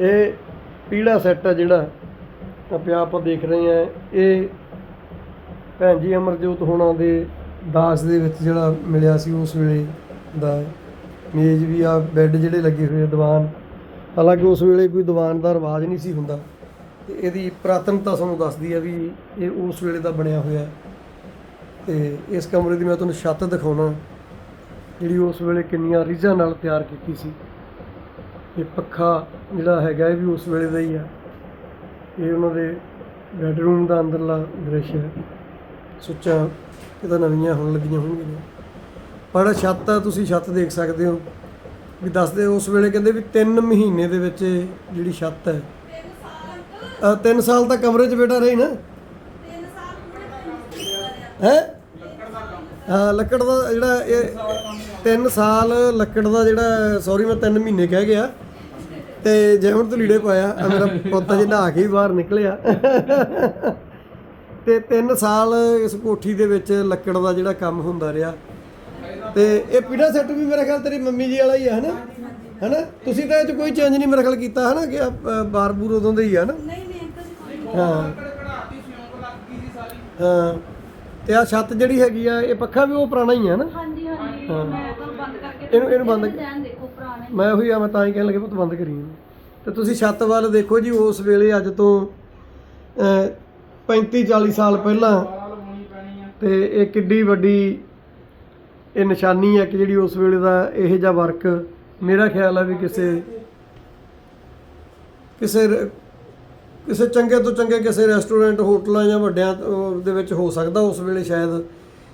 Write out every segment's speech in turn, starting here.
ਇਹ ਪੀਲਾ ਸੈੱਟ ਆ ਜਿਹੜਾ ਤਾਂ ਪਿਆ ਆਪਾਂ ਦੇਖ ਰਹੇ ਆ ਇਹ ਭੈਣ ਜੀ ਅਮਰਜੋਤ ਹੋਣਾ ਦੇ ਦਾਸ ਦੇ ਵਿੱਚ ਜਿਹੜਾ ਮਿਲਿਆ ਸੀ ਉਸ ਵੇਲੇ ਦਾ। ਮੇਜ਼ ਵੀ ਆ, ਬੈੱਡ ਜਿਹੜੇ ਲੱਗੇ ਹੋਏ ਆ, ਦੀਵਾਨ। ਹਾਲਾਂਕਿ ਉਸ ਵੇਲੇ ਕੋਈ ਦੀਵਾਨ ਦਾ ਰਿਵਾਜ ਨਹੀਂ ਸੀ ਹੁੰਦਾ। ਤੇ ਇਹਦੀ ਪੁਰਾਤਨਤਾ ਸਾਨੂੰ ਦੱਸਦੀ ਹੈ ਵੀ ਇਹ ਉਸ ਵੇਲੇ ਦਾ ਬਣਿਆ ਹੋਇਆ। ਹੈ ਤੇ ਇਸ ਕਮਰੇ ਦੀ ਮੈਂ ਤੁਹਾਨੂੰ ਛੱਤ ਦਿਖਾਉਣਾ। ਜਿਹੜੀ ਉਸ ਵੇਲੇ ਕਿੰਨੀਆਂ ਰੀਝਾਂ ਨਾਲ ਤਿਆਰ ਕੀਤੀ ਸੀ। ਇਹ ਪੱਖਾ ਜਿਹੜਾ ਹੈਗਾ ਇਹ ਵੀ ਉਸ ਵੇਲੇ ਦਾ ਹੀ ਆ। ਇਹ ਉਹਨਾਂ ਦੇ ਬੈਡਰੂਮ ਦਾ ਅੰਦਰਲਾ ਦ੍ਰਿਸ਼ ਹੈ। ਸੁੱਚਾਂ ਕਿਤੇ ਨਵੀਆਂ ਹੋਣ ਲੱਗੀਆਂ ਹੋਣਗੀਆਂ। ਪਰ ਛੱਤ ਆ ਤੁਸੀਂ ਛੱਤ ਦੇਖ ਸਕਦੇ ਹੋ। ਵੀ ਦੱਸਦੇ ਉਸ ਵੇਲੇ ਕਹਿੰਦੇ ਵੀ 3 ਮਹੀਨੇ ਦੇ ਵਿੱਚ ਇਹ ਜਿਹੜੀ ਛੱਤ ਹੈ। ਅ, ਤਿੰਨ ਸਾਲ ਤਾਂ ਕਮਰੇ 'ਚ ਬੈਠਾ ਰਹੀ ਨਾ? ਹੈ? ਹਾਂ ਲੱਕੜ ਦਾ ਜਿਹੜਾ ਇਹ 3 ਸਾਲ ਲੱਕੜ ਦਾ ਜਿਹੜਾ ਸੌਰੀ ਮੈਂ 3 ਮਹੀਨੇ ਕਹਿ ਗਿਆ। ਤੇ ਜੇ ਹੁਣ ਤੂੰ ਲੀੜੇ ਪਾਇਆ ਆ ਮੇਰਾ ਪੁੱਤ ਜੇ ਨਹਾ ਕੇ ਹੀ ਬਾਹਰ ਨਿਕਲਿਆ। ਤੇ 3 ਸਾਲ ਇਸ ਕੋਠੀ ਦੇ ਵਿੱਚ ਲੱਕੜ ਦਾ ਜਿਹੜਾ ਕੰਮ ਹੁੰਦਾ ਰਿਹਾ। ਤੇ ਇਹ ਪੀੜਾ ਸੈੱਟ ਵੀ ਮੇਰਾ ਖਿਆਲ ਤੇਰੀ ਮੰਮੀ ਜੀ ਵਾਲਾ ਹੀ ਹੈ ਹਨਾ? ਹਨਾ? ਤੁਸੀਂ ਤਾਂ ਇਹ ਚ ਕੋਈ ਚੇਂਜ ਨਹੀਂ ਮੇਰਾ ਖਿਆਲ ਕੀਤਾ ਹਨਾ ਕਿ ਬਾਰ ਬੂਰ ਉਦੋਂ ਦੇ ਹੀ ਆ ਨਾ ਨਹੀਂ ਨਹੀਂ ਹਾਂ। ਹਾਂ। ਤੇ ਆ ਛੱਤ ਜਿਹੜੀ ਹੈਗੀ ਆ ਇਹ ਪੱਖਾ ਵੀ ਉਹ ਪੁਰਾਣਾ ਹੀ ਆ ਨਾ ਹਾਂਜੀ ਹਾਂਜੀ। ਮੈਂ ਤਾਂ ਬੰਦ ਕਰਕੇ ਇਹਨੂੰ- ਇਹਨੂੰ ਬੰਦ- ਮੈਂ ਉਹੀ ਆ ਮੈਂ ਤਾਂ ਹੀ ਕਹਿਣ ਲੱਗੇ ਪੁੱਤ ਬੰਦ ਕਰੀ ਇਹਨੂੰ। ਤੇ ਤੁਸੀਂ ਛੱਤ ਵੱਲ ਦੇਖੋ ਜੀ ਉਸ ਵੇਲੇ ਅੱਜ ਤੋਂ 35 40 ਸਾਲ ਪਹਿਲਾਂ ਤੇ ਇਹ ਕਿੱਡੀ ਵੱਡੀ ਇਹ ਨਿਸ਼ਾਨੀ ਹੈ ਕਿ ਜਿਹੜੀ ਉਸ ਵੇਲੇ ਦਾ ਇਹੋ ਜਿਹਾ ਵਰਕ ਮੇਰਾ ਖਿਆਲ ਹੈ ਵੀ ਕਿਸੇ ਕਿਸੇ ਰ- ਕਿਸੇ ਚੰਗੇ ਤੋਂ ਚੰਗੇ ਕਿਸੇ ਰੈਸਟੋਰੈਂਟ ਹੋਟਲਾਂ ਜਾਂ ਵੱਡਿਆਂ ਅਹ, ਦੇ ਵਿੱਚ ਹੋ ਸਕਦਾ ਉਸ ਵੇਲੇ ਸ਼ਾਇਦ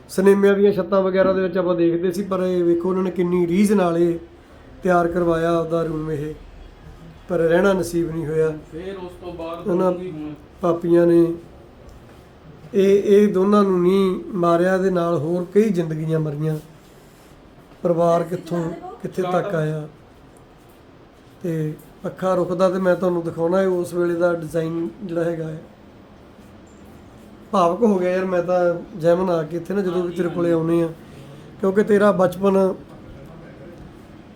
ਸਿਨੇਮਿਆਂ ਦੀਆਂ ਛੱਤਾਂ ਵਗੈਰਾ ਦੇ ਵਿੱਚ ਆਪਾਂ ਦੇਖਦੇ ਸੀ ਪਰ ਇਹ ਵੇਖੋ ਉਹਨਾਂ ਨੇ ਕਿੰਨੀ ਰੀਝ ਨਾਲ ਇਹ ਤਿਆਰ ਕਰਵਾਇਆ ਆਪਦਾ ਰੂਮ ਇਹ ਪਰ ਰਹਿਣਾ ਨਸੀਬ ਨਹੀਂ ਹੋਇਆ। ਫਿਰ ਉਸ ਤੋਂ ਬਾਅਦ ਉਹਨਾਂ ਪਾਪੀਆਂ ਨੇ ਇਹ ਇਹ ਦੋਨਾਂ ਨੂੰ ਨਹੀਂ ਮਾਰਿਆ ਦੇ ਨਾਲ ਹੋਰ ਕਈ ਜ਼ਿੰਦਗੀਆਂ ਮਰੀਆਂ। ਪਰਿਵਾਰ ਕਿੱਥੋਂ ਕਿੱਥੇ ਤੱਕ ਆਇਆ? ਤੇ ਅੱਖਾਂ ਰੁਕਦਾ ਤੇ ਮੈਂ ਤੁਹਾਨੂੰ ਦਿਖਾਉਣਾ ਹੈ ਉਸ ਵੇਲੇ ਦਾ ਡਿਜ਼ਾਈਨ ਜਿਹੜਾ ਹੈਗਾ ਹੈ। ਭਾਵਕ ਹੋ ਗਿਆ ਯਾਰ ਮੈਂ ਤਾਂ ਜੈਮਨ ਆ ਕੇ ਇੱਥੇ ਨਾ ਜਦੋਂ ਵੀ ਤੇਰੇ ਕੋਲੇ ਆਉਨੇ ਆ। ਕਿਉਂਕਿ ਤੇਰਾ ਬਚਪਨ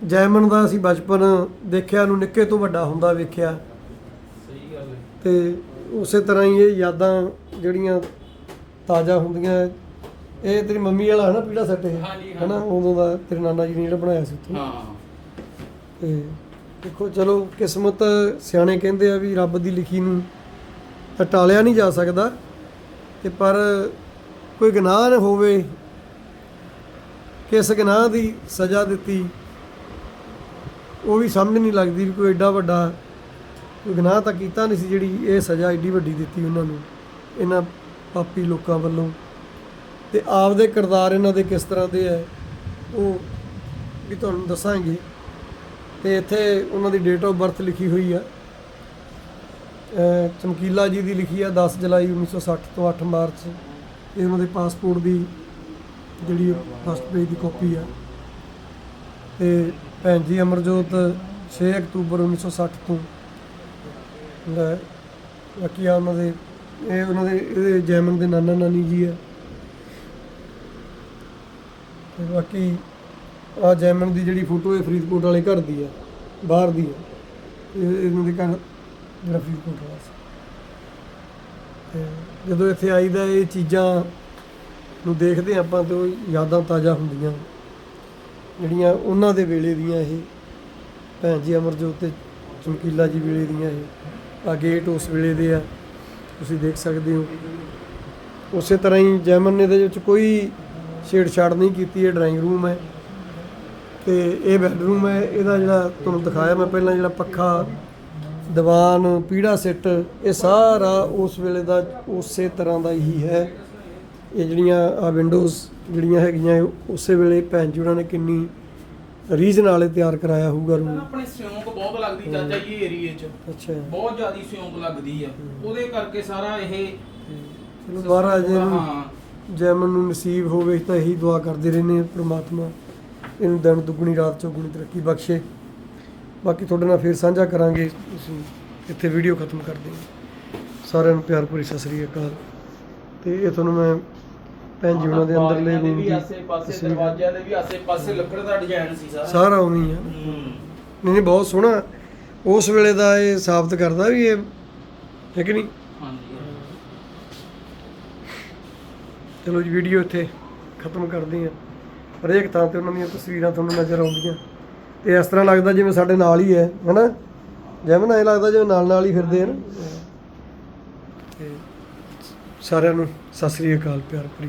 ਜੈਮਨ ਦਾ ਅਸੀਂ ਬਚਪਨ ਦੇਖਿਆ ਨੂੰ ਨਿੱਕੇ ਤੋਂ ਵੱਡਾ ਹੁੰਦਾ ਵੇਖਿਆ। ਸਹੀ ਗੱਲ ਹੈ। ਤੇ ਉਸੇ ਤਰ੍ਹਾਂ ਹੀ ਇਹ ਯਾਦਾਂ ਜਿਹੜੀਆਂ ਤਾਜ਼ਾ ਹੁੰਦੀਆਂ ਇਹ ਤੇਰੀ ਮੰਮੀ ਵਾਲਾ ਹੈ ਨਾ ਪੀੜਾ ਸੈੱਟ ਇਹ? ਹਾਂਜੀ, ਹਾਂ। ਹੈ ਨਾ ਉਦੋਂ ਦਾ ਤੇਰੇ ਨਾਨਾ ਜੀ ਨੇ ਜਿਹੜਾ ਬਣਾਇਆ ਸੀ ਉੱਥੇ। ਹਾਂ। ਤੇ ਦੇਖੋ ਚਲੋ ਕਿਸਮਤ ਸਿਆਣੇ ਕਹਿੰਦੇ ਆ ਵੀ ਰੱਬ ਦੀ ਲਿਖੀ ਨੂੰ ਤਾਂ ਟਾਲਿਆ ਨਹੀਂ ਜਾ ਸਕਦਾ। ਤੇ ਪਰ ਕੋਈ ਗੁਨਾਹ ਨਾ ਹੋਵੇ ਕਿਸ ਗੁਨਾਹ ਦੀ ਸਜ਼ਾ ਦਿੱਤੀ ਉਹ ਵੀ ਸਮਝ ਨਹੀਂ ਲੱਗਦੀ ਵੀ ਕੋਈ ਐਡਾ ਵੱਡਾ ਕੋਈ ਗੁਨਾਹ ਤਾਂ ਕੀਤਾ ਨਹੀਂ ਸੀ ਜਿਹੜੀ ਇਹ ਸਜ਼ਾ ਐਡੀ ਵੱਡੀ ਦਿੱਤੀ ਉਹਨਾਂ ਨੂੰ, ਇਹਨਾਂ ਪਾਪੀ ਲੋਕਾਂ ਵੱਲੋਂ। ਤੇ ਆਪਦੇ ਕਿਰਦਾਰ ਇਹਨਾਂ ਦੇ ਕਿਸ ਤਰ੍ਹਾਂ ਦੇ ਹੈ ਉਹ ਵੀ ਤੁਹਾਨੂੰ ਦੱਸਾਂਗੇ। ਤੇ ਇੱਥੇ ਉਹਨਾਂ ਦੀ ਡੇਟ ਆਫ ਬਰਥ ਲਿਖੀ ਹੋਈ ਆ। ਚਮਕੀਲਾ ਜੀ ਦੀ ਲਿਖੀ ਆ 10 ਜੁਲਾਈ 1960 ਤੋਂ 8 ਮਾਰਚ। ਇਹ ਉਹਨਾਂ ਦੇ ਪਾਸਪੋਰਟ ਦੀ ਜਿਹੜੀ ਫਸਟ ਪੇਜ ਦੀ ਕਾਪੀ ਆ। ਤੇ ਭੈਣ ਜੀ ਅਮਰਜੋਤ 6 ਅਕਤੂਬਰ 1960 ਤੋਂ ਲੈ ਬਾਕੀ ਆ ਉਹਨਾਂ ਦੇ, ਇਹ ਉਹਨਾਂ ਦੇ, ਇਹਦੇ ਜੈਮਨ ਦੇ ਨਾਨਾ ਨਾਨੀ ਜੀ ਆ। ਤੇ ਬਾਕੀ ਆ ਜੈਮਨ ਦੀ ਜਿਹੜੀ ਫੋਟੋ ਹੈ ਫਰੀਦਕੋਟ ਵਾਲੇ ਘਰ ਦੀ ਆ, ਬਾਹਰ ਦੀ ਆ। ਇਹ ਇਹਨਾਂ ਦੇ ਘਰ ਜਿਹੜਾ ਫਰੀਦਕੋਟ ਵਾਲਾ ਸੀ। ਤੇ ਜਦੋਂ ਇੱਥੇ ਆਈਦਾ, ਇਹ ਚੀਜ਼ਾਂ ਨੂੰ ਦੇਖਦੇ ਹਾਂ ਆਪਾਂ ਤੇ ਉਹ ਯਾਦਾਂ ਤਾਜ਼ਾ ਹੁੰਦੀਆਂ। ਜਿਹੜੀਆਂ ਉਹਨਾਂ ਦੇ ਵੇਲੇ ਦੀਆਂ ਇਹ ਭੈਣ ਜੀ ਅਮਰਜੋਤ ਤੇ ਚਮਕੀਲਾ ਜੀ ਵੇਲੇ ਦੀਆਂ ਇਹ ਆ ਗੇਟ ਉਸ ਵੇਲੇ ਦੇ ਆ, ਤੁਸੀਂ ਦੇਖ ਸਕਦੇ ਹੋ। ਉਸੇ ਤਰ੍ਹਾਂ ਹੀ ਜੈਮਨ ਨੇ ਦੇ ਵਿੱਚ ਕੋਈ ਛੇੜਛਾੜ ਨਹੀਂ ਕੀਤੀ, ਇਹ ਡਰਾਇੰਗ ਰੂਮ ਹੈ ਤੇ ਇਹ ਬੈਡਰੂਮ ਹੈ, ਇਹਦਾ ਜਿਹੜਾ ਤੁਹਾਨੂੰ ਦਿਖਾਇਆ ਮੈਂ ਪਹਿਲਾਂ ਜਿਹੜਾ ਪੱਖਾ, ਦੀਵਾਨ ਪੀੜਾ ਸਿੱਟ ਇਹ ਸਾਰਾ ਉਸ ਵੇਲੇ ਦਾ ਉਸੇ ਤਰ੍ਹਾਂ ਦਾ ਹੀ ਹੈ। ਇਹ ਜਿਹੜੀਆਂ ਆ ਵਿੰਡੋਜ਼ ਜਿਹੜੀਆਂ ਹੈਗੀਆਂ ਉਸੇ ਵੇਲੇ ਭੈਣ ਜੀ ਉਹਨਾਂ ਨੇ ਕਿੰਨੀ ਨਾਲ ਇਹ ਤਿਆਰ ਕਰਾਇਆ ਹੋਊਗਾ ਰੂਮ ਆਪਣੇ ਸਿਉਂਕ ਬਹੁਤ ਲੱਗਦੀ ਚਾਚਾ ਜੀ ਏਰੀਏ 'ਚ। ਅੱਛਾ। ਬਹੁਤ ਜ਼ਿਆਦੀ ਸਿਉਂਕ ਲੱਗਦੀ ਆ। ਉਹਦੇ ਕਰਕੇ ਸਾਰਾ ਇਹ ਚਲੋ ਮਹਾਰਾਜ ਇਹਨੂੰ ਹਾਂ। ਜੈਮਨ ਨੂੰ ਨਸੀਬ ਹੋਵੇ ਤਾਂ ਇਹੀ ਦੁਆ ਕਰਦੇ ਰਹਿੰਦੇ ਹਾਂ ਪ੍ਰਮਾਤਮਾ ਇਹਨੂੰ ਦਿਨ ਦੁੱਗਣੀ ਰਾਤ ਚੌਗੁਣੀ ਤਰੱਕੀ ਬਖਸ਼ੇ। ਬਾਕੀ ਤੁਹਾਡੇ ਨਾਲ ਫੇਰ ਸਾਂਝਾ ਕਰਾਂਗੇ ਇੱਥੇ ਵੀਡੀਓ ਖਤਮ ਕਰਦੇ ਹਾਂ। ਸਾਰਿਆਂ ਨੂੰ ਪਿਆਰ ਭਰੀ ਸਤਿ ਸ੍ਰੀ ਅਕਾਲ। ਤੇ ਇਹ ਤੁਹਾਨੂੰ ਮੈਂ ਭੈਣ ਜੀ ਉਹਨਾਂ ਦੇ ਅੰਦਰਲੇ ਬਾਰੀਆਂ ਦੇ ਰੂਮ ਵੀ ਆਸੇ ਪਾਸੇ ਤਸਵੀਰ- ਦਰਵਾਜ਼ਿਆਂ ਦੇ ਵੀ ਆਸੇ ਪਾਸੇ ਲੱਕੜ ਦਾ ਡਿਜ਼ਾਈਨ ਸੀ ਸਾਰਾ। ਸਾਰਾ ਉਵੇਂ ਹੀ ਆ। ਹੂੰ। ਨਹੀਂ ਨਹੀਂ ਬਹੁਤ ਸੋਹਣਾ। ਉਸ ਵੇਲੇ ਦਾ ਇਹ ਸਾਬਤ ਕਰਦਾ ਵੀ ਇਹ ਹੈ ਕਿ ਨਹੀਂ? ਹਾਂਜੀ। ਚਲੋ ਜੀ ਵੀਡੀਓ ਇੱਥੇ ਖਤਮ ਕਰਦੇ ਹਾਂ। ਹਰੇਕ ਥਾਂ ਤੇ ਉਹਨਾਂ ਦੀਆਂ ਤਸਵੀਰਾਂ ਤੁਹਾਨੂੰ ਨਜ਼ਰ ਆਉਂਦੀਆਂ। ਤੇ ਇਸ ਤਰ੍ਹਾਂ ਲੱਗਦਾ ਜਿਵੇਂ ਸਾਡੇ ਨਾਲ ਹੀ ਹੈ ਹਨਾ ਜਿਵੇਂ ਨਾ ਇਹ ਲੱਗਦਾ ਜਿਵੇਂ ਨਾਲ ਨਾਲ ਹੀ ਫਿਰਦੇ ਹਨ ਤੇ ਸਾਰਿਆਂ ਨੂੰ ਸਤਿ ਸ੍ਰੀ ਅਕਾਲ ਪਿਆਰ ਭਰੀ।